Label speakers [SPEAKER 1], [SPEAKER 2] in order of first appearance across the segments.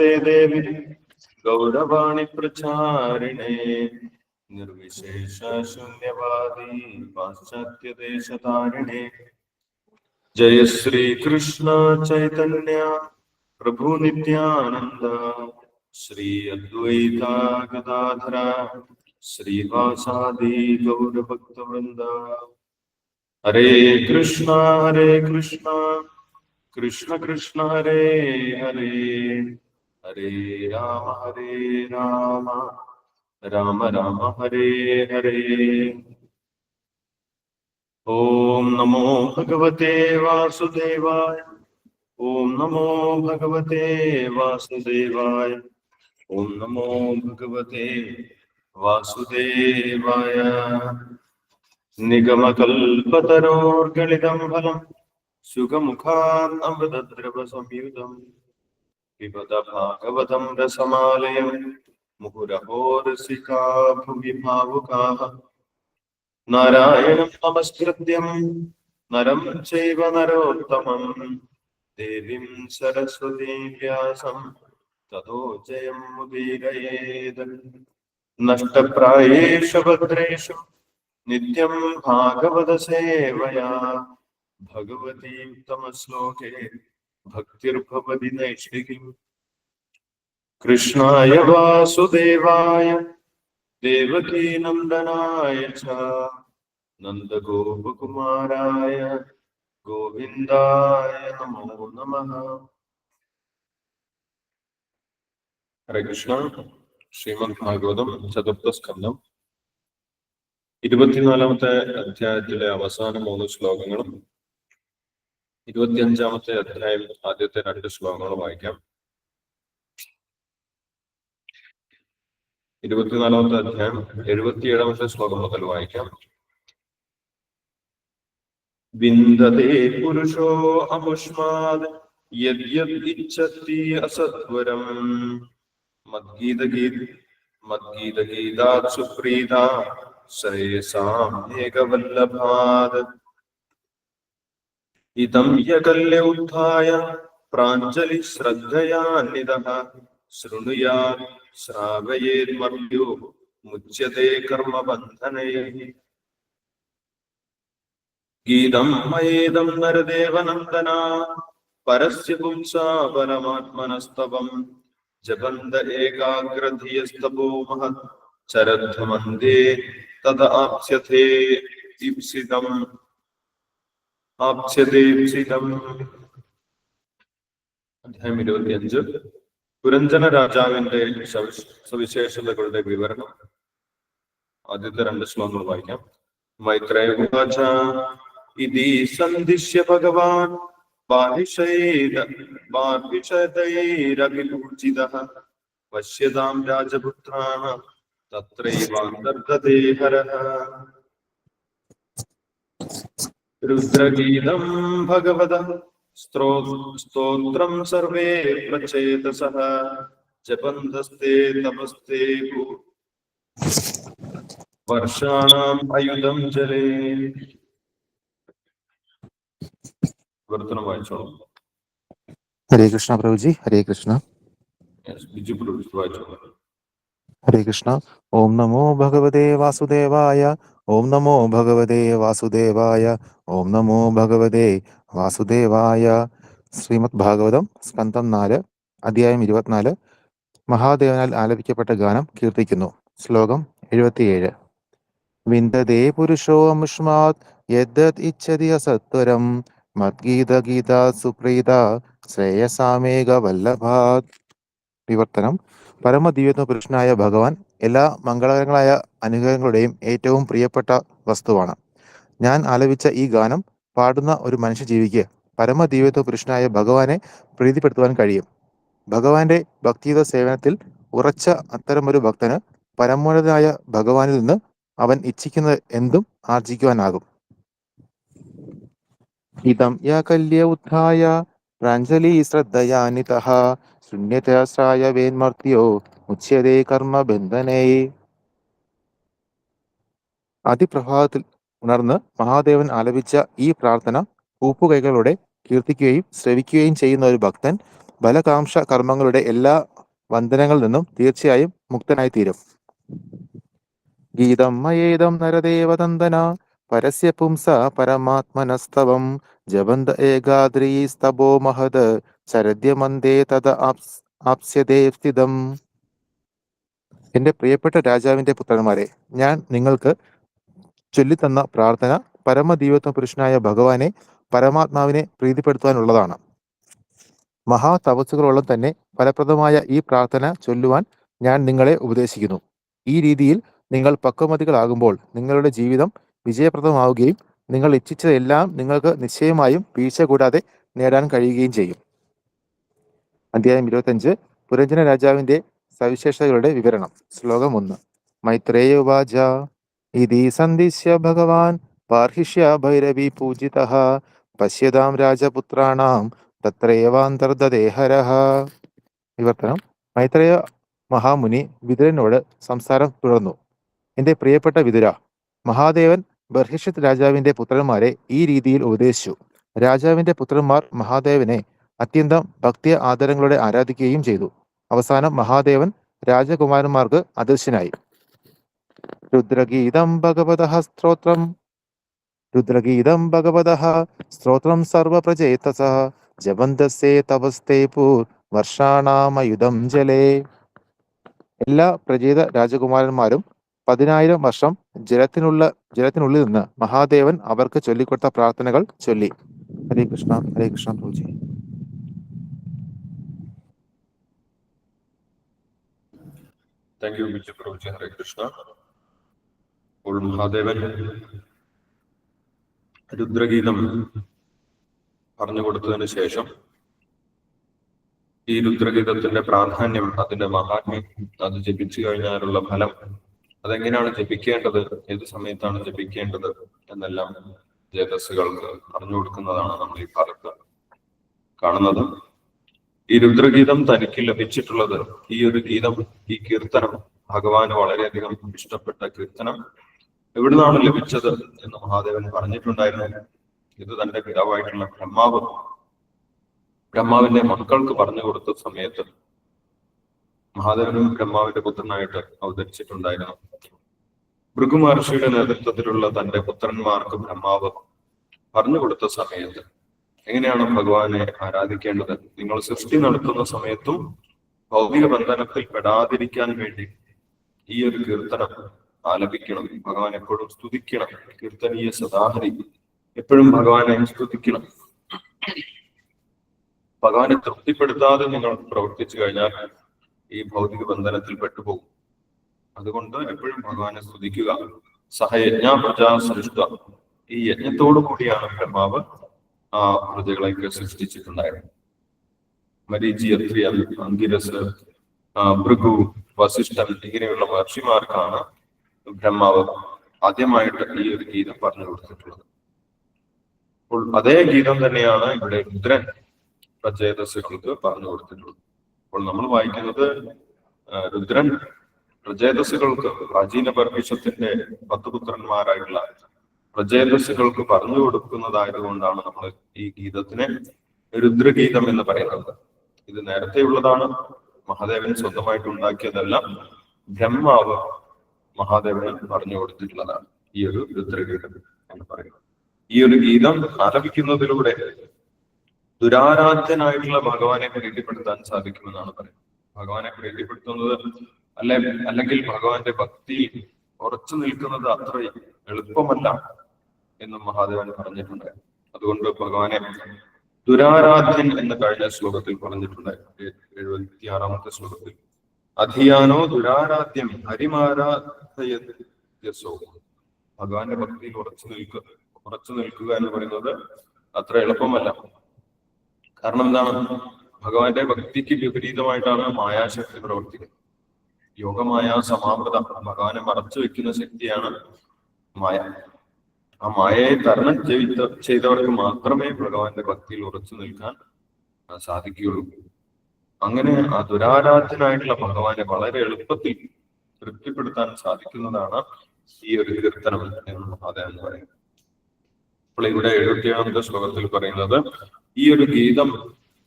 [SPEAKER 1] देवि। गौरवाणि प्रचारिणे निर्विशेष शून्यवादी पाश्चात्यदेशतारिणे। जय श्री कृष्ण चैतन्य प्रभु नित्यानंद श्री अद्वैता गदाधर, श्रीवासादि वृंद हरे कृष्णा हरे कृष्णा, कृष्ण कृष्ण, हरे हरे। ഹരേ രാമ ഹരേ രാമ. രാമ രാമ ഹരേ ഹരേ. ഓം നമോ ഭഗവതേ വാസുദേവായ ഓം നമോ ഭഗവതേ വാസുദേവായ ഓം നമോ ഭഗവതേ വാസുദേവായ. നിഗമകൽപതരോർഗളിതം ഫലം സുഖമുഖാൻ അമൃതദ്രവ സംയുതം ഭാഗവതം രസമാലയം നാരായണം നമസ്കൃത്യം നരം ചൈവ നരോത്തമം ദേവീം സരസ്വതീ വ്യാസം തതോ ജയം മുദീരയേത് നഷ്ടപ്രായേഷു ഭദ്രേഷു നിത്യം ഭാഗവത സേവയാ ഭഗവതീ ഉത്തമശ്ലോകേ ഭക്തിർഭവതി നൈഷികി കൃഷ്ണായ വാസുദേവായ ദേവകീനന്ദനായ ച നന്ദഗോപകുമാരായ ഗോവിന്ദായ നമോ നമ. ഹരേ കൃഷ്ണ. ശ്രീമദ് ഭാഗവതം ചതുർത്ഥ സ്കന്ധം ഇരുപത്തിനാലാമത്തെ അധ്യായത്തിലെ അവസാന മൂന്ന് ശ്ലോകങ്ങളും ഇരുപത്തിയഞ്ചാമത്തെ അധ്യായം ആദ്യത്തെ രണ്ട് ശ്ലോകങ്ങൾ വായിക്കാം. ഇരുപത്തിനാലാമത്തെ അധ്യായം എഴുപത്തിയേഴാമത്തെ ശ്ലോകം മുതൽ വായിക്കാം. വിന്ദതേ പുരുഷോ അപുഷ്മാത് യദ്യദിച്ഛത്തി അസത്വരം മദ്ഗീതഗീത മദ്ഗീതഗീതാ സുപ്രീത ശ്രേയസാം ഏകവല്ലഭാത്. ഇതം യകല്യ ഉത്ഥായ പ്രാഞ്ജലി ശ്രദ്ധയാന്വിതഃ ശൃണുയാത് ശ്രാവയേന്മർദ്യോ മുച്യത്തെ കർമ്മബന്ധനൈः ഗീതം മയേദം നരദേവനന്ദന പരസ്യ പുംസാ പരമാത്മനസ്തവം ജപന്ത ഏകാഗ്രധിയസ്തപോ മഹത് ചരദ്ധമന്ദേ തദ ആപ്സ്യത്തെ ഇപ്സിതം ആപ്സ്യതേപ്സിതം അധ്യായം ഇരുപത്തിയഞ്ച്. പുരഞ്ജന രാജാവിന്റെ സവിശ- സവിശേഷതകളുടെ വിവരണം. ആദ്യത്തെ രണ്ട് ശ്ലോകങ്ങൾ വായിക്കാം. മൈത്രേയ ഉവാച ഇതി സന്ധിഷ്യ ഭഗവാൻ ബാഹിഷൈര ബാഹിഷതൈരഭിലൂചിതഃ പശ്യതാം രാജപുത്രാണ തത്രൈവാന്തർഗതേ ഹരഃ രുദ്രഗീതം ഭഗവതഃ സ്ത്രോ സ്തോത്രം സർവേ പ്രചേതസഃ ജപന്തസ്തേ തപസ്തേ ഭൂ വർഷാണാം അയുധം ജലേ വിവർത്തനം വായിച്ചോളൂ
[SPEAKER 2] ഹരേ കൃഷ്ണ പ്രഭുജി ഹരേ കൃഷ്ണ
[SPEAKER 1] Yes, ബിജു പ്രൊഡ്യൂസ് വായിച്ചോളൂ
[SPEAKER 2] ഹരേ കൃഷ്ണ ഓം നമോ ഭഗവതേ വാസുദേവായ ഓം നമോ ഭഗവതേ വാസുദേവായ ഓം നമോ ഭഗവതേ വാസുദേവായ. ശ്രീമദ് ഭാഗവതം സ്കന്ധം നാല് അധ്യായം ഇരുപത്തിനാല്. മഹാദേവനാൽ ആലപിക്കപ്പെട്ട ഗാനം കീർത്തിക്കുന്നു. ശ്ലോകം എഴുപത്തിയേഴ്. വിന്ദതേ പുരുഷോ അമുഷ്മാത് യദ്ദത് ഇച്ഛതി അസത്വരം. മദ്ഗീത ഗീത സുപ്രീത ശ്രേയസാമേക വല്ലഭാത് വിവർത്തനം. പരമദിവ്യത്വ പുരുഷനായ ഭഗവാൻ എല്ലാ മംഗളകരങ്ങളായ അനുഗ്രഹങ്ങളുടെയും ഏറ്റവും പ്രിയപ്പെട്ട വസ്തുവാണ്. ഞാൻ ആലപിച്ച ഈ ഗാനം പാടുന്ന ഒരു മനുഷ്യജീവിക്ക് പരമദിവ്യത്വ പുരുഷനായ ഭഗവാനെ പ്രീതിപ്പെടുത്തുവാൻ കഴിയും. ഭഗവാന്റെ ഭക്തിയുത സേവനത്തിൽ ഉറച്ച അത്തരമൊരു ഭക്തന് പരമോന്നതനായ ഭഗവാനിൽ നിന്ന് അവൻ ഇച്ഛിക്കുന്നത് എന്തും ആർജിക്കുവാനാകും ഇതം യാ കല്യ പ്രാഞ്ജലി ശ്രദ്ധയാനിതഃ ശൂന്യതാശ്രായ വേന്മർത്യോ കർമ്മ കർമ്മബന്ധനേ. അതിപ്രഭാതത്തിൽ ഉണർന്ന് മഹാദേവൻ ആലപിച്ച ഈ പ്രാർത്ഥന കൂപ്പുകൈകളോടെ കീർത്തിക്കുകയും ശ്രവിക്കുകയും ചെയ്യുന്ന ഒരു ഭക്തൻ ബലകാംക്ഷ കർമ്മങ്ങളുടെ എല്ലാ വന്ദനങ്ങളിൽ നിന്നും തീർച്ചയായും മുക്തനായി തീരും ഗീതം മയേതം നരദേവതന്ദന പരസ്യ പുംസ പരമാത്മനസ്തവം ജബന്ത ഏകാദ്രീസ്തപോ മഹത് ശരദ്യമന്തേ തത ആപ്സ് ആപ്സ്യതേ സ്ഥിതം. എന്റെ പ്രിയപ്പെട്ട രാജാവിന്റെ പുത്രന്മാരെ ഞാൻ നിങ്ങൾക്ക് ചൊല്ലിത്തന്ന പ്രാർത്ഥന പരമദൈവത്വ പുരുഷനായ ഭഗവാനെ പരമാത്മാവിനെ പ്രീതിപ്പെടുത്തുവാനുള്ളതാണ്. മഹാതപസ്സുകളോളം തന്നെ ഫലപ്രദമായ ഈ പ്രാർത്ഥന ചൊല്ലുവാൻ ഞാൻ നിങ്ങളെ ഉപദേശിക്കുന്നു. ഈ രീതിയിൽ നിങ്ങൾ പക്വമതികളാകുമ്പോൾ നിങ്ങളുടെ ജീവിതം വിജയപ്രദമാവുകയും നിങ്ങൾ ഇച്ഛിച്ചതെല്ലാം നിങ്ങൾക്ക് നിശ്ചയമായും വീഴ്ച കൂടാതെ നേടാൻ കഴിയുകയും ചെയ്യും. അധ്യായം ഇരുപത്തഞ്ച് പുരഞ്ജന രാജാവിന്റെ സവിശേഷതകളുടെ വിവരണം. ശ്ലോകം ഒന്ന്. മൈത്രേയ ഉവാച ഇതി സന്ദിശ്യ ഭഗവാൻ പാർഹിഷ്യ ഭൈരവി പൂജിത പശ്യതാം രാജപുത്രാണാം തത്രേവാന്തർദേഹരഹ വിവർത്തനം മൈത്രേയ മഹാമുനി വിതുരനോട് സംസാരം തുടർന്നു. എന്റെ പ്രിയപ്പെട്ട വിതുര മഹാദേവൻ ബർഹിഷത് രാജാവിന്റെ പുത്രന്മാരെ ഈ രീതിയിൽ ഉപദേശിച്ചു. രാജാവിന്റെ പുത്രന്മാർ മഹാദേവനെ അത്യന്തം ഭക്തി ആദരങ്ങളോടെ ആരാധിക്കുകയും ചെയ്തു. അവസാനം മഹാദേവൻ രാജകുമാരന്മാർക്ക് അദൃശ്യനായി. രുദ്രഗീതം ഭഗവത സ്ത്രോത്രം രുദ്രഗീതം ഭഗവത സ്ത്രോത്രം സർവപ്രചേതസ. ജപന്തസേ തപസ്തേ പൂർ വർഷാണാമയുധം ജലേ. എല്ലാ പ്രചേത രാജകുമാരന്മാരും പതിനായിരം വർഷം ജലത്തിനുള്ള ജലത്തിനുള്ളിൽ നിന്ന് മഹാദേവൻ അവർക്ക് ചൊല്ലിക്കൊടുത്ത പ്രാർത്ഥനകൾ ചൊല്ലി. Hare Krishna Hare Krishna Prabhuji
[SPEAKER 1] thank you Biju Prabhuji Hare Krishna. അപ്പോൾ മഹാദേവൻ. രുദ്രഗീതം പറഞ്ഞു കൊടുത്തതിന് ശേഷം ഈ രുദ്രഗീതത്തിന്റെ പ്രാധാന്യം അതിന്റെ മഹാത്മ്യം അത് ജപിച്ചു കഴിഞ്ഞാലുള്ള ഫലം അതെങ്ങനെയാണ് ജപിക്കേണ്ടത് ഏത് സമയത്താണ് ജപിക്കേണ്ടത് എന്നെല്ലാം ജേതസ്സുകൾക്ക് പറഞ്ഞു കൊടുക്കുന്നതാണ് നമ്മൾ ഈ ഭാഗത്ത് കാണുന്നത്. ഈ രുദ്രഗീതം തനിക്ക് ലഭിച്ചിട്ടുള്ളത് ഈ ഒരു ഗീതം ഈ കീർത്തനം ഭഗവാന് വളരെയധികം ഇഷ്ടപ്പെട്ട കീർത്തനം എവിടുന്നാണ് ലഭിച്ചത് എന്ന് മഹാദേവൻ പറഞ്ഞിട്ടുണ്ടായിരുന്നു. ഇത് തന്റെ പിതാവായിട്ടുള്ള ബ്രഹ്മാവ്. ബ്രഹ്മാവിന്റെ മക്കൾക്ക് പറഞ്ഞു കൊടുത്ത സമയത്ത് മഹാദേവനും ബ്രഹ്മാവിന്റെ പുത്രനായിട്ട് അവതരിച്ചിട്ടുണ്ടായിരുന്നു. ഭൃഗു മഹർഷിയുടെ നേതൃത്വത്തിലുള്ള തന്റെ പുത്രന്മാർക്ക് ബ്രഹ്മാവ് പറഞ്ഞു കൊടുത്ത സമയത്ത് എങ്ങനെയാണ് ഭഗവാനെ ആരാധിക്കേണ്ടത്? നിങ്ങൾ സൃഷ്ടി നടത്തുന്ന സമയത്തും ഭൗതിക ബന്ധനത്തിൽ പെടാതിരിക്കാൻ വേണ്ടി ഈ ഒരു കീർത്തനം ആലപിക്കണം. ഭഗവാൻ എപ്പോഴും സ്തുതിക്കണം. കീർത്തനീയ സദാഹരി. എപ്പോഴും ഭഗവാനെ സ്തുതിക്കണം. ഭഗവാനെ തൃപ്തിപ്പെടുത്താതെ നിങ്ങൾ പ്രവർത്തിച്ചു കഴിഞ്ഞാൽ ഈ ഭൗതിക ബന്ധനത്തിൽ പെട്ടുപോകും. അതുകൊണ്ട് എപ്പോഴും ഭഗവാനെ സ്തുതിക്കുക. സഹയജ്ഞ പ്രജാ സൃഷ്ട ഈ യജ്ഞത്തോടു കൂടിയാണ് ബ്രഹ്മാവ് ആ പ്രജകളെയൊക്കെ സൃഷ്ടിച്ചിട്ടുണ്ടായിരുന്നത് മരീചി അത്രിയ അങ്കിരസ് ഭൃഗു വസിഷ്ഠൻ ഇങ്ങനെയുള്ള മഹർഷിമാർക്കാണ് ബ്രഹ്മാവ് ആദ്യമായിട്ട് ഈ ഒരു ഗീതം പറഞ്ഞു കൊടുത്തിട്ടുള്ളത്. അപ്പോൾ അതേ ഗീതം തന്നെയാണ് ഇവിടെ രുദ്രൻ പ്രചേതസ്സുകൾക്ക് പറഞ്ഞു കൊടുത്തിട്ടുള്ളത്. അപ്പോൾ നമ്മൾ വായിക്കുന്നത് രുദ്രൻ പ്രചേതസ്സുകൾക്ക് പ്രാചീന പരമേശ്വരത്തിന്റെ പത്ത് പുത്രന്മാരായിട്ടുള്ള പ്രചേതസ്സുകൾക്ക് പറഞ്ഞു കൊടുക്കുന്നതായതുകൊണ്ടാണ് നമ്മൾ ഈ ഗീതത്തിനെ രുദ്രഗീതം എന്ന് പറയുന്നത്. ഇത് നേരത്തെയുള്ളതാണ്. മഹാദേവൻ സ്വന്തമായിട്ട് ഉണ്ടാക്കിയതല്ല. ബ്രഹ്മാവ് മഹാദേവന് പറഞ്ഞു കൊടുത്തിട്ടുള്ളതാണ് ഈ ഒരു രുദ്രഗീതം എന്ന് പറയുന്നത്. ഈ ഒരു ഗീതം ആലപിക്കുന്നതിലൂടെ ദുരാരാധ്യനായിട്ടുള്ള ഭഗവാനെ പ്രീതിപ്പെടുത്താൻ സാധിക്കുമെന്നാണ് പറയുന്നത്. ഭഗവാനെ പ്രീതിപ്പെടുത്തുന്നത് അല്ലെ അല്ലെങ്കിൽ ഭഗവാന്റെ ഭക്തി ഉറച്ചു നിൽക്കുന്നത് അത്ര എളുപ്പമല്ല എന്നും മഹാദേവൻ പറഞ്ഞിട്ടുണ്ട്. അതുകൊണ്ട് ഭഗവാനെ ദുരാരാധ്യൻ എന്ന് കഴിഞ്ഞ ശ്ലോകത്തിൽ പറഞ്ഞിട്ടുണ്ട്. എഴുപത്തി ആറാമത്തെ ശ്ലോകത്തിൽ. അധിയാനോ ദുരാരാധ്യം ഹരിമാരാധയസോ ഭഗവാന്റെ ഭക്തിയിൽ ഉറച്ചു നിൽക്കുക ഉറച്ചു നിൽക്കുക എന്ന് പറയുന്നത് അത്ര എളുപ്പമല്ല. കാരണം എന്താണ്? ഭഗവാന്റെ ഭക്തിക്ക് വിപരീതമായിട്ടാണ് മായാശക്തി പ്രവർത്തിക്കുന്നത്. യോഗമായ സമാവൃത ഭഗവാനെ മറച്ചു വെക്കുന്ന ശക്തിയാണ് മായ. ആ മായയെ തരണം ചെയ്ത ചെയ്തവർക്ക് മാത്രമേ ഭഗവാന്റെ ഭക്തിയിൽ ഉറച്ചു നിൽക്കാൻ സാധിക്കുകയുള്ളൂ. അങ്ങനെ ആ ദുരാരാധ്യനായിട്ടുള്ള ഭഗവാനെ വളരെ എളുപ്പത്തിൽ തൃപ്തിപ്പെടുത്താൻ സാധിക്കുന്നതാണ് ഈ ഒരു കീർത്തനം എന്ന് പറയുന്നത്. അപ്പോൾ ഇവിടെ എഴുപത്തിയേഴാമത്തെ ശ്ലോകത്തിൽ പറയുന്നത് ഈ ഒരു ഗീതം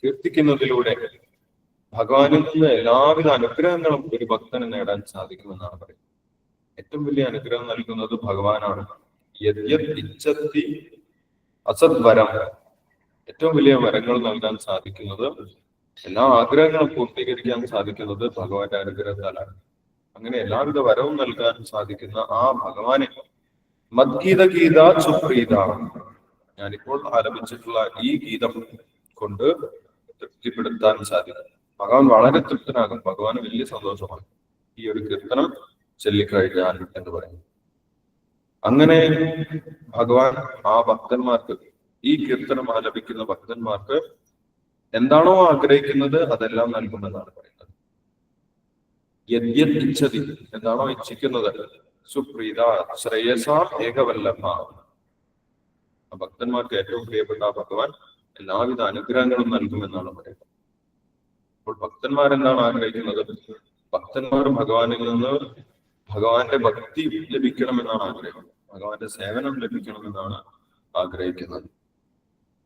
[SPEAKER 1] കീർത്തിക്കുന്നതിലൂടെ ഭഗവാനിൽ നിന്ന് എല്ലാവിധ അനുഗ്രഹങ്ങളും ഒരു ഭക്തന് നേടാൻ സാധിക്കുമെന്നാണ് പറയുന്നത്. ഏറ്റവും വലിയ അനുഗ്രഹം നൽകുന്നത് ഭഗവാനാണ്. ഇച്ഛത്തി അസത് വരം ഏറ്റവും വലിയ വരങ്ങൾ നൽകാൻ സാധിക്കുന്നത് എല്ലാ ആഗ്രഹങ്ങളും പൂർത്തീകരിക്കാൻ സാധിക്കുന്നത് ഭഗവാന്റെ അനുഗ്രഹത്താലാണ്. അങ്ങനെ എല്ലാവിധ വരവും നൽകാൻ സാധിക്കുന്ന ആ ഭഗവാനെ മദ്ഗീത ഗീത സുപ്രീത ഞാനിപ്പോൾ ആരംഭിച്ചിട്ടുള്ള ഈ ഗീതം കൊണ്ട് തൃപ്തിപ്പെടുത്താൻ സാധിക്കും. ഭഗവാൻ വളരെ തൃപ്തനാകും. ഭഗവാന് വലിയ സന്തോഷമാണ്. ഈ ഒരു കീർത്തനം ചൊല്ലിക്കഴിഞ്ഞാൽ എന്ന് പറയുന്നു. അങ്ങനെ ഭഗവാൻ ആ ഭക്തന്മാർക്ക് ഈ കീർത്തനം ആലപിക്കുന്ന ഭക്തന്മാർക്ക് എന്താണോ ആഗ്രഹിക്കുന്നത് അതെല്ലാം നൽകുമെന്നാണ് പറയുന്നത്. യദ്യത് ഇച്ഛതി എന്താണോ ഇച്ഛിക്കുന്നത് സുപ്രീത ശ്രേയസാ ഏകവല്ലഭ. ഭക്തന്മാർക്ക് ഏറ്റവും പ്രിയപ്പെട്ട ഭഗവാൻ എല്ലാവിധ അനുഗ്രഹങ്ങളും നൽകുമെന്നാണ് പറയുന്നത്. അപ്പോൾ ഭക്തന്മാരെന്താണ് ആഗ്രഹിക്കുന്നത്? ഭക്തന്മാർ ഭഗവാനിൽ നിന്ന് ഭഗവാന്റെ ഭക്തി ലഭിക്കണമെന്നാണ് ആഗ്രഹം. ഭഗവാന്റെ സേവനം ലഭിക്കണമെന്നാണ് ആഗ്രഹിക്കുന്നത്.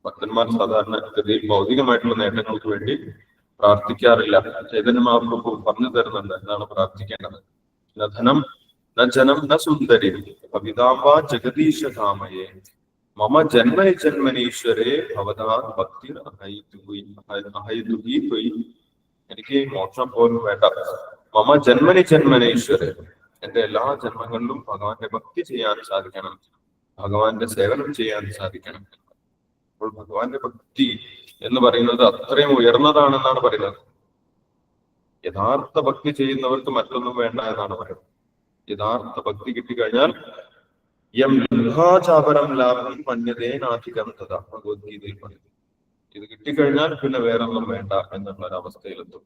[SPEAKER 1] ഭക്തന്മാർ സാധാരണ ഗതിയിൽ ഭൗതികമായിട്ടുള്ള നേട്ടങ്ങൾക്ക് വേണ്ടി പ്രാർത്ഥിക്കാറില്ല. ചൈതന്യ മഹാപ്രഭു പറഞ്ഞു തരുന്നുണ്ട് എന്താണ് പ്രാർത്ഥിക്കേണ്ടത്. ന ധനം ന ജനം ന സുന്ദരി പവിതാംബ ജഗദീശ കാമയെ മമ ജന്മ ജന്മനീശ്വരെ ഭവതാ ഭക്തി എനിക്ക് മോക്ഷം പോലും വേണ്ട. മമ ജന്മനി ജന്മനീശ്വരെ. എന്റെ എല്ലാ ജന്മങ്ങളിലും ഭഗവാന്റെ ഭക്തി ചെയ്യാൻ സാധിക്കണം. ഭഗവാന്റെ സേവനം ചെയ്യാൻ സാധിക്കണം. അപ്പോൾ ഭഗവാന്റെ ഭക്തി എന്ന് പറയുന്നത് അത്രയും ഉയർന്നതാണെന്നാണ് പറയുന്നത്. യഥാർത്ഥ ഭക്തി ചെയ്യുന്നവർക്ക് മറ്റൊന്നും വേണ്ട എന്നാണ് പറയുന്നത്. യഥാർത്ഥ ഭക്തി കിട്ടിക്കഴിഞ്ഞാൽ യം ലിംഹാചാപരം ലാഭം മന്യതേനാധികം തഥ ഭഗവത്ഗീതയിൽ പറയുന്നു. ഇത് കിട്ടിക്കഴിഞ്ഞാൽ പിന്നെ വേറൊന്നും വേണ്ട എന്നുള്ള ഒരു അവസ്ഥയിലെത്തും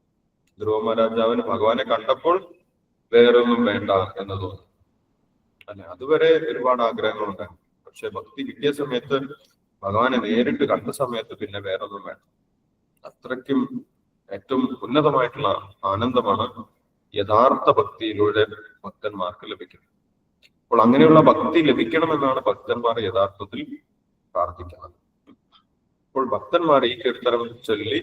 [SPEAKER 1] ധ്രുവ മഹാരാജാവിന് ഭഗവാനെ കണ്ടപ്പോൾ വേറൊന്നും വേണ്ട എന്ന് തോന്നി. അല്ലെ അതുവരെ ഒരുപാട് ആഗ്രഹങ്ങളുണ്ടായിരുന്നു. പക്ഷെ ഭക്തി കിട്ടിയ സമയത്ത് ഭഗവാനെ നേരിട്ട് കണ്ട സമയത്ത് പിന്നെ വേറൊന്നും വേണം അത്രയ്ക്കും ഏറ്റവും ഉന്നതമായിട്ടുള്ള ആനന്ദമാണ് യഥാർത്ഥ ഭക്തിയിലൂടെ ഭക്തന്മാർക്ക് ലഭിക്കുന്നത്. അപ്പോൾ അങ്ങനെയുള്ള ഭക്തി ലഭിക്കണമെന്നാണ് ഭക്തന്മാർ യഥാർത്ഥത്തിൽ പ്രാർത്ഥിക്കുന്നത്. അപ്പോൾ ഭക്തന്മാർ ഈ കീർത്തനം ചൊല്ലി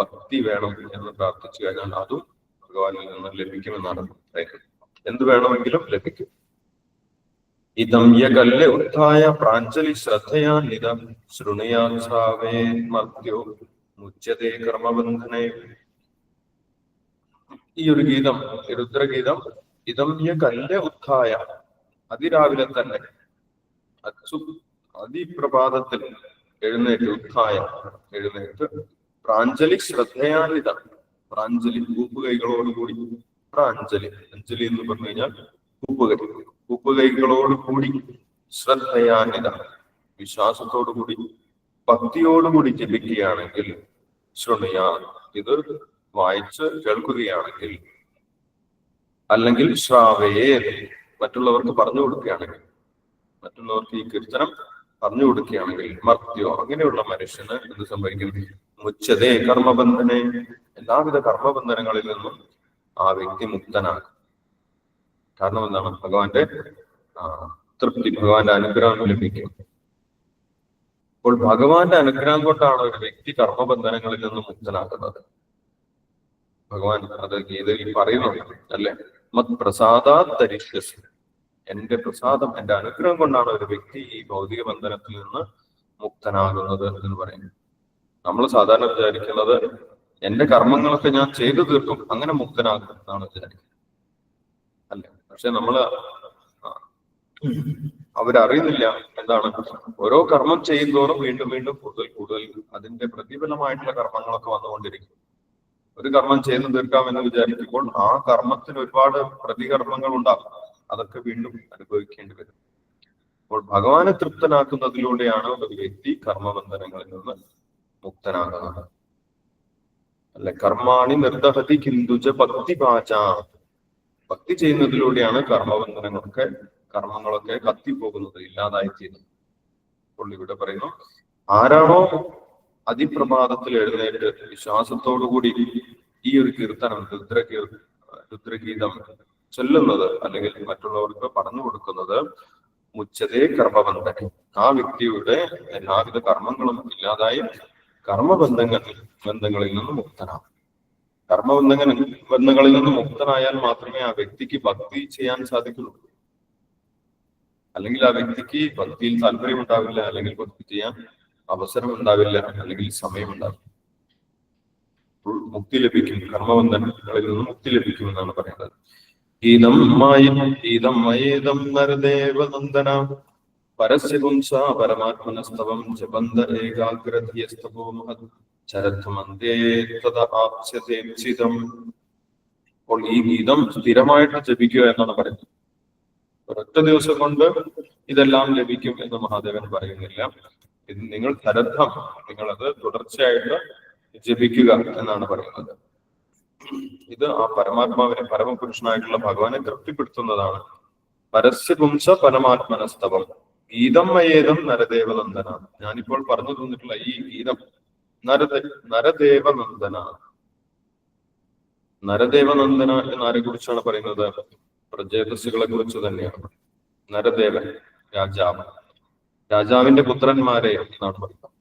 [SPEAKER 1] ഭക്തി വേണം എന്ന് പ്രാർത്ഥിച്ചു കഴിഞ്ഞാൽ അതും ഭഗവാനിൽ നിന്ന് ലഭിക്കുമെന്നാണ് എന്ത് വേണമെങ്കിലും ലഭിക്കും. ഇതം യകല്യ ഉത്ഥായ പ്രാഞ്ജലി ശ്രദ്ധയാ നിതം ശൃണുയാവേ മർത്യോ മുച്ചതേ കർമ്മബന്ധനെ. ഈ ഒരു ഗീതം രുദ്രഗീതം ഇതം യകല്യ ഉത്ഥായ അതിരാവിലെ തന്നെ അച്ചു അതിപ്രഭാതത്തിൽ എഴുന്നേറ്റ് ഉത്ഥായ എഴുന്നേറ്റ് പ്രാഞ്ജലി ശ്രദ്ധയാനിത പ്രാഞ്ജലി കൂപ്പുകൈകളോടുകൂടി പ്രാഞ്ജലി അഞ്ജലി എന്ന് പറഞ്ഞു കഴിഞ്ഞാൽ കൂപ്പുകൈ. കൂപ്പുകൈകളോടുകൂടി ശ്രദ്ധയാനിത വിശ്വാസത്തോടുകൂടി ഭക്തിയോടുകൂടി ജപിക്കുകയാണെങ്കിൽ ശ്രമയാ ഇത് വായിച്ച് കേൾക്കുകയാണെങ്കിൽ അല്ലെങ്കിൽ ശ്രാവയെ മറ്റുള്ളവർക്ക് പറഞ്ഞു കൊടുക്കുകയാണെങ്കിൽ മറ്റുള്ളവർക്ക് ഈ കീർത്തനം പറഞ്ഞു കൊടുക്കുകയാണെങ്കിൽ മർത്യോ അങ്ങനെയുള്ള മനുഷ്യന് എന്ത് സംഭവിക്കും? മുച്ചതേ കർമ്മബന്ധനെ. എല്ലാവിധ കർമ്മബന്ധനങ്ങളിൽ നിന്നും ആ വ്യക്തി മുക്തനാകും. കാരണം എന്താണ്? ഭഗവാന്റെ തൃപ്തി ഭഗവാന്റെ അനുഗ്രഹം ലഭിക്കും. അപ്പോൾ ഭഗവാന്റെ അനുഗ്രഹം കൊണ്ടാണ് ഒരു വ്യക്തി കർമ്മബന്ധനങ്ങളിൽ നിന്നും മുക്തനാക്കുന്നത് ഭഗവാൻ അത് ഗീതയിൽ പറയുന്നുണ്ട് അല്ലെ? മത് പ്രസാദാ തരിഷ്യസ് എന്റെ പ്രസാദം എന്റെ അനുഗ്രഹം കൊണ്ടാണ് ഒരു വ്യക്തി ഈ ഭൗതിക ബന്ധനത്തിൽ നിന്ന് മുക്തനാകുന്നത് എന്ന് പറയുന്നു നമ്മൾ സാധാരണ വിചാരിക്കുന്നത് എന്റെ കർമ്മങ്ങളൊക്കെ ഞാൻ ചെയ്തു തീർക്കും അങ്ങനെ മുക്തനാകും എന്നാണ് വിചാരിക്കുന്നത്. പക്ഷെ നമ്മൾ ആ, അവരറിയുന്നില്ല എന്താണ് ഓരോ കർമ്മം ചെയ്യുന്നതോറും വീണ്ടും വീണ്ടും കൂടുതൽ കൂടുതൽ അതിന്റെ പ്രതിഫലമായിട്ടുള്ള കർമ്മങ്ങളൊക്കെ വന്നുകൊണ്ടിരിക്കും. ഒരു കർമ്മം ചെയ്തു തീർക്കാമെന്ന് വിചാരിക്കുമ്പോൾ ആ കർമ്മത്തിന് ഒരുപാട് പ്രതികർമ്മങ്ങൾ ഉണ്ടാകും. അതൊക്കെ വീണ്ടും അനുഭവിക്കേണ്ടി വരും. അപ്പോൾ ഭഗവാനെ തൃപ്തനാക്കുന്നതിലൂടെയാണ് ഒരു വ്യക്തി കർമ്മബന്ധനങ്ങളിൽ നിന്ന് മുക്തനാകുന്നത്. അല്ലെ കർമാണി നിർദ്ദഹതി കിന്ദുജ ഭക്തി പാച ഭക്തി ചെയ്യുന്നതിലൂടെയാണ് കർമ്മബന്ധനങ്ങളൊക്കെ കർമ്മങ്ങളൊക്കെ കത്തിപ്പോകുന്നത് ഇല്ലാതായി തീരുന്നത് അപ്പോൾ ഇവിടെ പറയുന്നു ആരാണോ അതിപ്രഭാതത്തിൽ എഴുന്നേറ്റ് വിശ്വാസത്തോടുകൂടി ഈ ഒരു കീർത്തനം രുദ്രകീർ രുദ്രഗീതം ചൊല്ലുന്നത് അല്ലെങ്കിൽ മറ്റുള്ളവർക്ക് പറഞ്ഞു കൊടുക്കുന്നത് മുച്ചതേ കർമ്മബന്ധനം ആ വ്യക്തിയുടെ എല്ലാവിധ കർമ്മങ്ങളും ഇല്ലാതായി കർമ്മബന്ധങ്ങൾ ബന്ധങ്ങളിൽ നിന്ന് മുക്തനാണ്. കർമ്മബന്ധങ്ങൾ ബന്ധങ്ങളിൽ നിന്ന് മുക്തനായാൽ മാത്രമേ ആ വ്യക്തിക്ക് ഭക്തി ചെയ്യാൻ സാധിക്കുള്ളൂ. അല്ലെങ്കിൽ ആ വ്യക്തിക്ക് ഭക്തിയിൽ താല്പര്യം ഉണ്ടാവില്ല അല്ലെങ്കിൽ ഭക്തി ചെയ്യാൻ അവസരം ഉണ്ടാവില്ല അല്ലെങ്കിൽ സമയം ഉണ്ടാവില്ല മുക്തി ലഭിക്കും കർമ്മബന്ധങ്ങളിൽ നിന്ന് മുക്തി ലഭിക്കും എന്നാണ് പറയുന്നത്. ഗീതം മായം ഗീതം മയേതം നരദേവനന്ദന പരസ്യ പുംസ പരമാത്മനസ്തവം ജപന്ത ഏകാഗ്രതയസ്തവോ മഹത്. ആപ്സ്യതേപ്സിതം അപ്പോൾ ഈ ഗീതം സ്ഥിരമായിട്ട് ജപിക്കുക എന്നാണ് പറയുന്നത്. ഒരൊറ്റ ദിവസം കൊണ്ട് ഇതെല്ലാം ലഭിക്കും എന്ന് മഹാദേവൻ പറയുന്നില്ല. നിങ്ങൾ ശരദ്ധം നിങ്ങളത് തുടർച്ചയായിട്ട് ജപിക്കുക എന്നാണ് പറയുന്നത്. ഇത് ആ പരമാത്മാവിനെ പരമപുരുഷനായിട്ടുള്ള ഭഗവാനെ തൃപ്തിപ്പെടുത്തുന്നതാണ്. പരസ്യപുംസ പരമാത്മനസ്തവം. ഗീതം മയേതം നരദേവനന്ദന. ഞാനിപ്പോൾ പറഞ്ഞു തന്നിട്ടുള്ള ഈ ഗീതം നരദ നരദേവനന്ദന. നരദേവനന്ദന എന്നാരെ കുറിച്ചാണ് പറയുന്നത്? പ്രജേതസ്സുകളെ കുറിച്ച് തന്നെയാണ്. നരദേവൻ രാജാവ്. രാജാവിന്റെ പുത്രന്മാരെ എന്നാണ് പറയുന്നത്.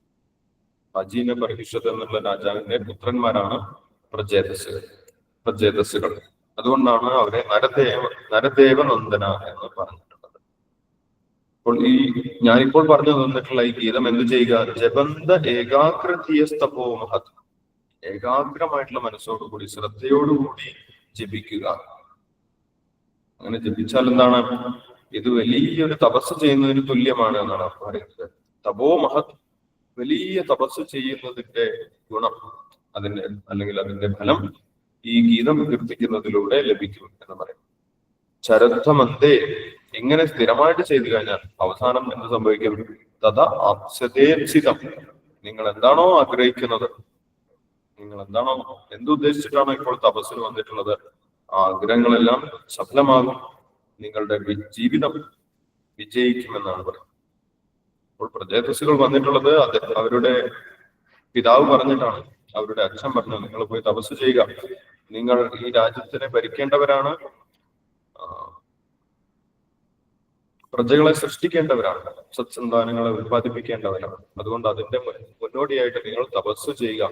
[SPEAKER 1] അജീന പരിഹിഷത് എന്നുള്ള രാജാവിന്റെ പുത്രന്മാരാണ് പ്രജേതസ്സുകൾ പ്രജേതസ്സുകൾ. അതുകൊണ്ടാണ് അവരെ നരദേവ നരദേവനന്ദന എന്ന് പറഞ്ഞിട്ടുള്ളത് അപ്പോൾ ഈ ഞാനിപ്പോൾ പറഞ്ഞു തന്നിട്ടുള്ള ഈ ഗീതം എന്ത് ചെയ്യുക? ജപന്ത ഏകാഗ്രതീയസ്തപോ മഹത്. ഏകാഗ്രമായിട്ടുള്ള മനസ്സോടുകൂടി ശ്രദ്ധയോടുകൂടി ജപിക്കുക. അങ്ങനെ ജപിച്ചാൽ എന്താണ്? ഇത് വലിയൊരു തപസ് ചെയ്യുന്നതിന് തുല്യമാണ് എന്നാണ് പറയുന്നത്. തപോ മഹത്. വലിയ തപസ് ചെയ്യുന്നതിന്റെ ഗുണം അതിന്റെ അല്ലെങ്കിൽ അതിന്റെ ഫലം ഈ ഗീതം കീർത്തിക്കുന്നതിലൂടെ ലഭിക്കും എന്ന് പറയും. ചരദ്ധമന്തേ ഇങ്ങനെ സ്ഥിരമായിട്ട് ചെയ്തു കഴിഞ്ഞാൽ അവസാനം എന്ത് സംഭവിക്കും? തഥ അപ്സതേപ്സിതം. നിങ്ങൾ എന്താണോ ആഗ്രഹിക്കുന്നത്? നിങ്ങൾ എന്താണോ എന്തുദ്ദേശിച്ചിട്ടാണോ ഇപ്പോൾ തപസ്സിന് വന്നിട്ടുള്ളത്? ആ ആഗ്രഹങ്ങളെല്ലാം സഫലമാകും. നിങ്ങളുടെ ജീവിതം വിജയിക്കുമെന്നാണ് പറയുന്നത്. അപ്പോൾ പ്രജേതസ്സുകൾ വന്നിട്ടുള്ളത് അത് അവരുടെ പിതാവ് പറഞ്ഞിട്ടാണ്. അവരുടെ അച്ഛൻ പറഞ്ഞു നിങ്ങൾ പോയി തപസ് ചെയ്യുക. നിങ്ങൾ ഈ രാജ്യത്തിനെ ഭരിക്കേണ്ടവരാണ് ആ, പ്രജകളെ സൃഷ്ടിക്കേണ്ടവരാണ്. സത്സന്താനങ്ങളെ ഉത്പാദിപ്പിക്കേണ്ടവരാണ് അതുകൊണ്ട് അതിന്റെ മുന്നോടിയായിട്ട് നിങ്ങൾ തപസ് ചെയ്യുക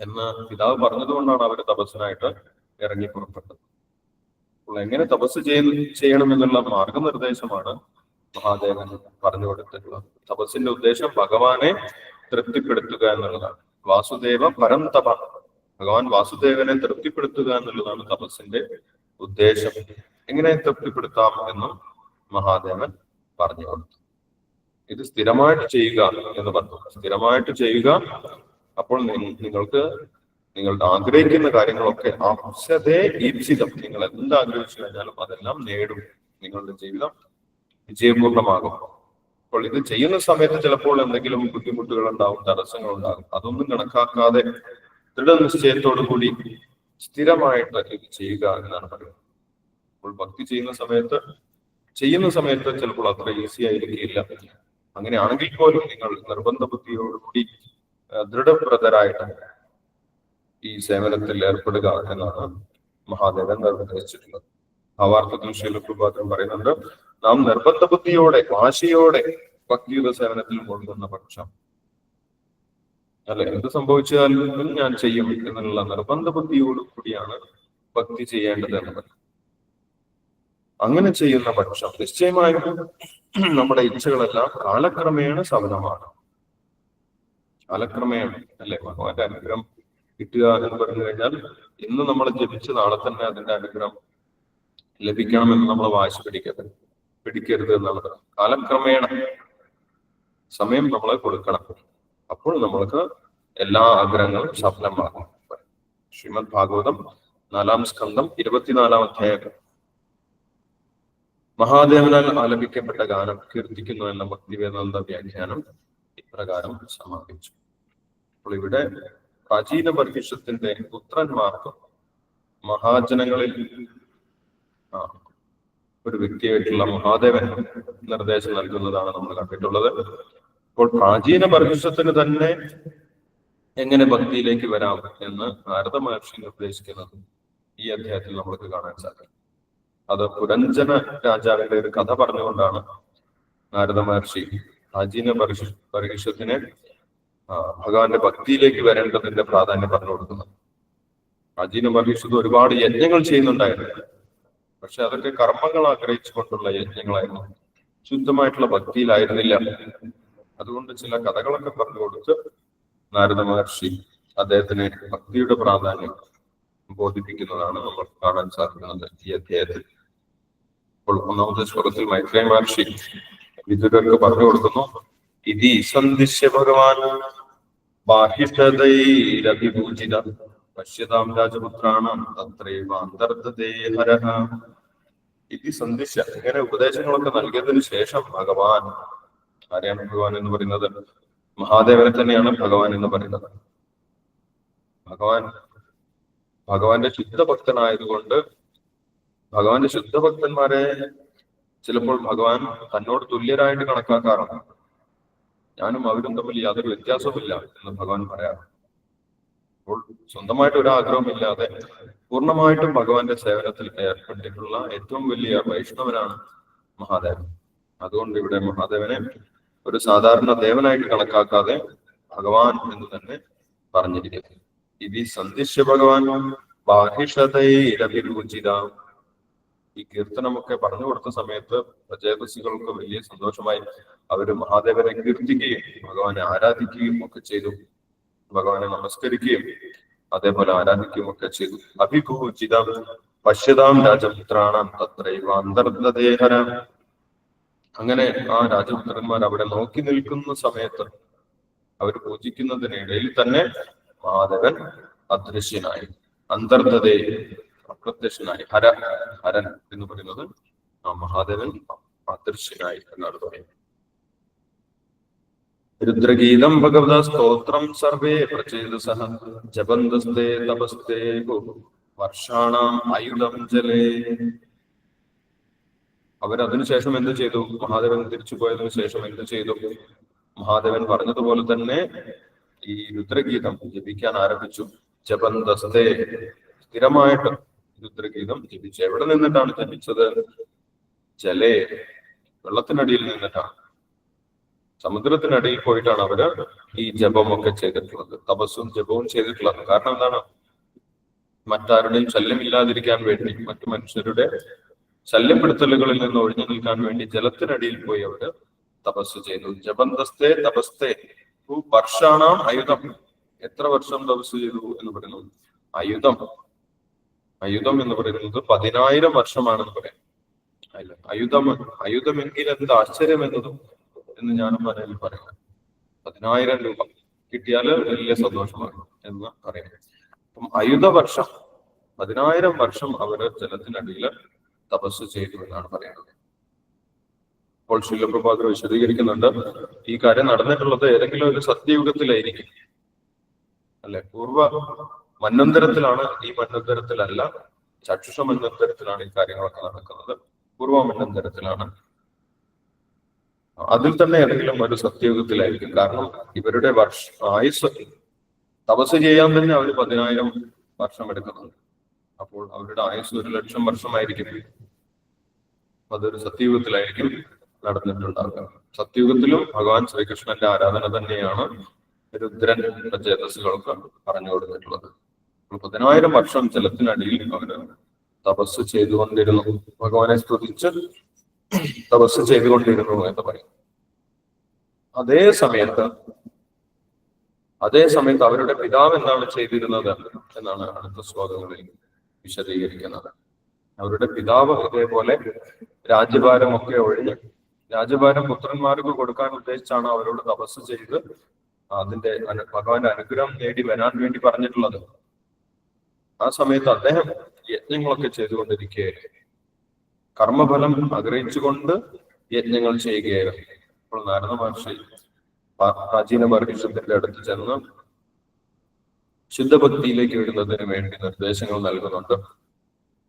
[SPEAKER 1] എന്ന് പിതാവ് പറഞ്ഞതുകൊണ്ടാണ് അവർ തപസ്സിനായിട്ട് ഇറങ്ങി പുറപ്പെട്ടത്. അപ്പോൾ എങ്ങനെ തപസ് ചെയ്യണം എന്നുള്ള മാർഗനിർദ്ദേശമാണ് മഹാദേവൻ പറഞ്ഞു കൊടുത്തിട്ടുള്ളത്. തപസ്സിന്റെ ഉദ്ദേശം ഭഗവാനെ തൃപ്തിപ്പെടുത്തുക എന്നുള്ളതാണ്. വാസുദേവ പരം തപ. ഭഗവാൻ വാസുദേവനെ തൃപ്തിപ്പെടുത്തുക എന്നുള്ളതാണ് തപസ്സിന്റെ ഉദ്ദേശം. എങ്ങനെ തൃപ്തിപ്പെടുത്താം എന്നും മഹാദേവൻ പറഞ്ഞു കൊടുത്തു. ഇത് സ്ഥിരമായിട്ട് ചെയ്യുക എന്ന് പറഞ്ഞു. സ്ഥിരമായിട്ട് ചെയ്യുക അപ്പോൾ നിങ്ങൾക്ക് നിങ്ങൾ ആഗ്രഹിക്കുന്ന കാര്യങ്ങളൊക്കെ അംശതേ ഈപ്സിതം നിങ്ങൾ എന്ത് ആഗ്രഹിച്ചു കഴിഞ്ഞാലും അതെല്ലാം നേടും. നിങ്ങളുടെ ജീവിതം വിജയപൂർണമാകും. അപ്പോൾ ഇത് ചെയ്യുന്ന സമയത്ത് ചിലപ്പോൾ എന്തെങ്കിലും ബുദ്ധിമുട്ടുകൾ ഉണ്ടാവും തടസ്സങ്ങൾ ഉണ്ടാകും അതൊന്നും കണക്കാക്കാതെ ദൃഢനിശ്ചയത്തോടു കൂടി സ്ഥിരമായിട്ട് ഇത് ചെയ്യുക എന്നാണ് പറയുന്നത്. അപ്പോൾ ഭക്തി ചെയ്യുന്ന സമയത്ത് ചെയ്യുന്ന സമയത്ത് ചിലപ്പോൾ അത്ര ഈസി ആയിരിക്കില്ല. അങ്ങനെയാണെങ്കിൽ പോലും നിങ്ങൾ നിർബന്ധ ബുദ്ധിയോടുകൂടി ദൃഢപ്രതരായിട്ട് ഈ സേവനത്തിൽ ഏർപ്പെടുക എന്നാണ് മഹാദേവൻ നിർദ്ദേശിച്ചിട്ടുള്ളത്. ഭാവാർത്ഥത്തിൽ ശീലപ്രഭാതം പറയുന്നുണ്ട് നാം നിർബന്ധ ബുദ്ധിയോടെ വാശിയോടെ ഭക്തിയുത സേവനത്തിൽ കൊണ്ടുവന്ന പക്ഷം അല്ലെ എന്ത് സംഭവിച്ചാലും ഞാൻ ചെയ്യും എന്നുള്ള നിർബന്ധ ബുദ്ധിയോടുകൂടിയാണ് ഭക്തി ചെയ്യേണ്ടത് എന്നത്. അങ്ങനെ ചെയ്യുന്ന പക്ഷം നിശ്ചയമായും നമ്മുടെ ഇച്ഛകളെല്ലാം കാലക്രമേണ സഫലമാണ് കാലക്രമേണ അല്ലെ? ഭഗവാന്റെ അനുഗ്രഹം കിട്ടുക എന്ന് പറഞ്ഞു കഴിഞ്ഞാൽ ഇന്ന് നമ്മൾ ജപിച്ച് നാളെ തന്നെ അതിന്റെ അനുഗ്രഹം ലഭിക്കണമെന്ന് നമ്മൾ വാശി പിടിക്കരുത്. പിടിക്കരുത് എന്നുള്ളത്. കാലക്രമേണ സമയം നമ്മൾ കൊടുക്കണം. അപ്പോൾ നമ്മൾക്ക് എല്ലാ ആഗ്രഹങ്ങളും സഫലമാകും ശ്രീമദ് ഭാഗവതം നാലാം സ്കന്ധം ഇരുപത്തിനാലാം അധ്യായം. മഹാദേവനാൽ ആലപിക്കപ്പെട്ട ഗാനം കീർത്തിക്കുന്നു എന്ന ഭക്തിവേദാന്ത വ്യാഖ്യാനം ഇപ്രകാരം സമാപിച്ചു. അപ്പോൾ ഇവിടെ പ്രാചീന പരിഷത്തിന്റെ പുത്രന്മാർക്ക് മഹാജനങ്ങളിൽ ഒരു വ്യക്തിയായിട്ടുള്ള മഹാദേവൻ നിർദ്ദേശം നൽകുന്നതാണ് നമ്മൾ കണ്ടിട്ടുള്ളത്. അപ്പോൾ പ്രാചീന പരിഷത്തിന് തന്നെ എങ്ങനെ ഭക്തിയിലേക്ക് വരാം എന്ന് നാരദ മഹർഷി നിർദ്ദേശിക്കുന്നത് ഈ അധ്യായത്തിൽ നമ്മൾക്ക് കാണാൻ സാധിക്കും. അത് പുരഞ്ജന രാജാവിന്റെ ഒരു കഥ പറഞ്ഞുകൊണ്ടാണ് നാരദ മഹർഷി പ്രാചീന പരിഷ പരിഷത്തിനെ ഭഗവാന്റെ ഭക്തിയിലേക്ക് വരേണ്ടതിന്റെ പ്രാധാന്യം പറഞ്ഞു കൊടുക്കുന്നത്. പ്രാചീന പരിഷത്ത് ഒരുപാട് യജ്ഞങ്ങൾ ചെയ്യുന്നുണ്ടായിരുന്നു. പക്ഷെ അതൊക്കെ കർമ്മങ്ങൾ ആഗ്രഹിച്ചുകൊണ്ടുള്ള യജ്ഞങ്ങളായിരുന്നു. ശുദ്ധമായിട്ടുള്ള ഭക്തിയിലായിരുന്നില്ല. അതുകൊണ്ട് ചില കഥകളൊക്കെ പറഞ്ഞു കൊടുത്ത് നാരദ മഹർഷി അദ്ദേഹത്തിന് ഭക്തിയുടെ പ്രാധാന്യം ബോധിപ്പിക്കുന്നതാണ് നമ്മൾ കാണാൻ സാധിക്കുന്നത് ഈ അധ്യായത്തിൽ. അപ്പോൾ ഒന്നാമത്തെ സ്വരത്തിൽ മൈത്രേ മഹർഷി വിദുരർക്ക് പറഞ്ഞു കൊടുക്കുന്നു ഇതി സന്ദിശ്യ ഭഗവാൻ ബാഹിഷതൈരഭിപൂജിത പശ്യതാം രാജപുത്രാണം തത്രൈവ അന്തർദതേ ഹരഃ ഇതി സന്ദിശ്യ. ഇങ്ങനെ ഉപദേശങ്ങളൊക്കെ നൽകിയതിനു ശേഷം ഭഗവാൻ ആരെയാണ് ഭഗവാൻ എന്ന് പറയുന്നത്? മഹാദേവനെ തന്നെയാണ് ഭഗവാൻ എന്ന് പറയുന്നത്. ഭഗവാൻ ഭഗവാന്റെ ശുദ്ധഭക്തനായതുകൊണ്ട് ഭഗവാന്റെ ശുദ്ധഭക്തന്മാരെ ചിലപ്പോൾ ഭഗവാൻ തന്നോട് തുല്യരായിട്ട് കണക്കാക്കാറുണ്ട്. ഞാനും അവരും തമ്മിൽ യാതൊരു വ്യത്യാസവുമില്ല എന്ന് ഭഗവാൻ പറയാറുണ്ട്. അപ്പോൾ സ്വന്തമായിട്ട് ഒരു ആഗ്രഹമില്ലാതെ പൂർണമായിട്ടും ഭഗവാന്റെ സേവനത്തിൽ ഏർപ്പെട്ടിട്ടുള്ള ഏറ്റവും വലിയ വൈഷ്ണവനാണ് മഹാദേവൻ. അതുകൊണ്ട് ഇവിടെ മഹാദേവനെ ഒരു സാധാരണ ദേവനായിട്ട് കണക്കാക്കാതെ ഭഗവാൻ എന്ന് തന്നെ പറഞ്ഞിരിക്കുന്നു. ഇതി സന്ദിശ്യ ഭഗവാൻ ബാഹിഷതൈരഭിരുചിത ഈ കീർത്തനമൊക്കെ പറഞ്ഞു കൊടുത്ത സമയത്ത് പ്രജേതസികൾക്ക് വലിയ സന്തോഷമായി. അവർ മഹാദേവനെ കീർത്തിക്കുകയും ഭഗവാനെ ആരാധിക്കുകയും ഒക്കെ ചെയ്തു. ഭഗവാനെ നമസ്കരിക്കുകയും അതേപോലെ ആരാധിക്കുകയും ഒക്കെ ചെയ്തു. അഭിഭൂചിതം പശ്യതാം രാജപുത്രാണ് തത്രൈവ അന്തർദേഹന അങ്ങനെ ആ രാജപുത്രന്മാർ അവിടെ നോക്കി നിൽക്കുന്ന സമയത്ത് അവർ പൂജിക്കുന്നതിനിടയിൽ തന്നെ മഹാദേവൻ അദൃശ്യനായി അന്തർദതേ അപ്രത്യക്ഷനായി ഹര ഹരൻ എന്ന് പറയുന്നത് ആ മഹാദേവൻ അദൃശ്യനായി എന്നാണ് പറയുന്നത്. രുദ്രഗീതം ഭഗവത സ്തോത്രം സർവേ പ്രചേതസഃ ജപന്തസ്തേ തപസ്തേ വർഷാണാം ആയുധം ജലേ. അവരതിനുശേഷം എന്ത് ചെയ്തു? മഹാദേവൻ തിരിച്ചു പോയതിനു ശേഷം എന്ത് ചെയ്തു? മഹാദേവൻ പറഞ്ഞതുപോലെ തന്നെ ഈ രുദ്രഗീതം ജപിക്കാൻ ആരംഭിച്ചു. ജപന്തസ്തേ. സ്ഥിരമായിട്ട് രുദ്രഗീതം ജപിച്ചു. എവിടെ നിന്നിട്ടാണ് ജപിച്ചത്? ജലേ. വെള്ളത്തിനടിയിൽ നിന്നിട്ടാണ്. സമുദ്രത്തിനടിയിൽ പോയിട്ടാണ് അവർ ഈ ജപമൊക്കെ ചെയ്തിട്ടുള്ളത്. തപസ്സും ജപവും ചെയ്തിട്ടുള്ളത്. കാരണം എന്താണ്? മറ്റാരുടെയും ശല്യമില്ലാതിരിക്കാൻ വേണ്ടി മറ്റു മനുഷ്യരുടെ ശല്യപ്പെടുത്തലുകളിൽ നിന്ന് ഒഴിഞ്ഞു നിൽക്കാൻ വേണ്ടി ജലത്തിനടിയിൽ പോയി അവർ തപസ് ചെയ്തു. ജപന്തസ്തേ തപസ്തേ. വർഷാണാം ആയുധം. എത്ര വർഷം തപസ് ചെയ്തു എന്ന് പറയുന്നത്? ആയുധം. ആയുധം എന്ന് പറയുന്നത് പതിനായിരം വർഷമാണെന്ന് പറയാം. അല്ല ആയുധം ആയുധമെങ്കിൽ എന്ത് ആശ്ചര്യം എന്നതും എന്ന് ഞാനും മനയിൽ പറയാം. പതിനായിരം രൂപ കിട്ടിയാൽ വലിയ സന്തോഷമാണ് എന്ന് പറയാം. അപ്പം ആയുധ വർഷം പതിനായിരം വർഷം അവർ ജലത്തിനടിയിൽ തപസ് ചെയ്തു എന്നാണ് പറയുന്നത്. അപ്പോൾ ശിലപ്രഭാകർ വിശദീകരിക്കുന്നുണ്ട്. ഈ കാര്യം നടന്നിട്ടുള്ളത് ഏതെങ്കിലും ഒരു സത്യയുഗത്തിലായിരിക്കും. അല്ലെ? പൂർവ മന്നന്തരത്തിലാണ് ഈ മന്നന്തരത്തിലല്ല ചക്ഷുഷ മന്നന്തരത്തിലാണ് ഈ കാര്യങ്ങളൊക്കെ നടക്കുന്നത്. പൂർവ മന്നന്തരത്തിലാണ്. അതിൽ തന്നെ ഏതെങ്കിലും ഒരു സത്യയുഗത്തിലായിരിക്കും. കാരണം ഇവരുടെ വർഷ ആയുസ് തപസ് ചെയ്യാൻ തന്നെ അവർ പതിനായിരം വർഷം എടുക്കുന്നുണ്ട്. അപ്പോൾ അവരുടെ ആയുസ് ഒരു ലക്ഷം വർഷമായിരിക്കും. അതൊരു സത്യയുഗത്തിലായിരിക്കും. നടന്നിട്ടുണ്ടാകുക സത്യയുഗത്തിലും ഭഗവാൻ ശ്രീകൃഷ്ണന്റെ ആരാധന തന്നെയാണ് രുദ്രൻ ചേതസ്സുകൾക്ക് പറഞ്ഞു കൊടുത്തിട്ടുള്ളത്. മുപ്പതിനായിരം പതിനായിരം വർഷം ജലത്തിനടിയിൽ അവർ തപസ് ചെയ്തുകൊണ്ടിരുന്നു. ഭഗവാനെ സ്തുതിച്ച് തപസ് ചെയ്തുകൊണ്ടിരുന്നു എന്ന് പറയും. അതേ സമയത്ത് അതേ സമയത്ത് അവരുടെ പിതാവ് എന്താണ് ചെയ്തിരുന്നത് എന്നാണ് അടുത്ത ശ്ലോകങ്ങളിൽ വിശദീകരിക്കുന്നത്. അവരുടെ പിതാവ് ഇതേപോലെ രാജ്യഭാരമൊക്കെ ഒഴിഞ്ഞ് രാജ്യഭാരം പുത്രന്മാർക്ക് കൊടുക്കാൻ ഉദ്ദേശിച്ചാണ് അവരോട് തപസ് ചെയ്ത് അതിന്റെ ഭഗവാന്റെ അനുഗ്രഹം നേടി വരാൻ വേണ്ടി പറഞ്ഞിട്ടുള്ളത്. ആ സമയത്ത് അദ്ദേഹം യജ്ഞങ്ങളൊക്കെ ചെയ്തുകൊണ്ടിരിക്കുകയായിരുന്നു. കർമ്മഫലം ആഗ്രഹിച്ചുകൊണ്ട് യജ്ഞങ്ങൾ ചെയ്യുകയായിരുന്നു. അപ്പോൾ നാരദ മഹർഷി പ്രാചീന മഹർഷിത്തിന്റെ അടുത്ത് ചെന്ന് ശുദ്ധഭക്തിയിലേക്ക് വിടുന്നതിന് വേണ്ടി നിർദ്ദേശങ്ങൾ നൽകുന്നുണ്ട്.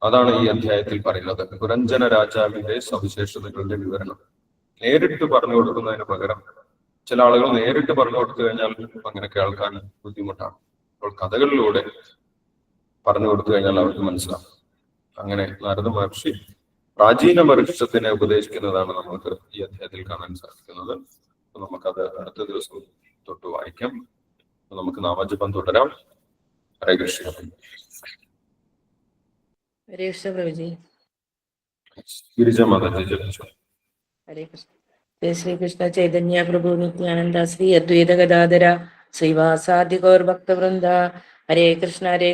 [SPEAKER 1] അതാണ് ഈ അധ്യായത്തിൽ പറയുന്നത്. പുരഞ്ജന രാജാവിന്റെ സവിശേഷതകളുടെ വിവരണം. നേരിട്ട് പറഞ്ഞു കൊടുക്കുന്നതിന് പകരം ചില ആളുകൾ നേരിട്ട് പറഞ്ഞു കൊടുത്തു കഴിഞ്ഞാൽ അങ്ങനെ കേൾക്കാൻ ബുദ്ധിമുട്ടാണ്. അപ്പോൾ കഥകളിലൂടെ പറഞ്ഞു കൊടുത്തു കഴിഞ്ഞാൽ അവർക്ക് മനസ്സിലാവും. അങ്ങനെ നാരദ മഹർഷി പ്രാചീന മഹർഷത്തിനെ ഉപദേശിക്കുന്നതാണ് നമുക്ക് ഈ അധ്യായത്തിൽ കാണാൻ സാധിക്കുന്നത്. അപ്പൊ നമുക്കത് അടുത്ത ദിവസം തൊട്ട് വായിക്കാം. അപ്പൊ നമുക്ക് നാമജപം തുടരാം. ഹരേ കൃഷ്ണ.
[SPEAKER 3] ഹരേ കൃഷ്ണ പ്രഭുജി.
[SPEAKER 1] ഗിരിജ മാതാജി ജപിച്ചു.
[SPEAKER 3] ഹരേ കൃഷ്ണ ജയ ശ്രീകൃഷ്ണ ചൈതന്യ പ്രഭു നിത്യാനന്ദ ശ്രീ അദ്വൈത ഗദാധര ശ്രീവാസാദി ഗൗർ ഭക്തവൃന്ദ. ഹരേ കൃഷ്ണ ഹരേ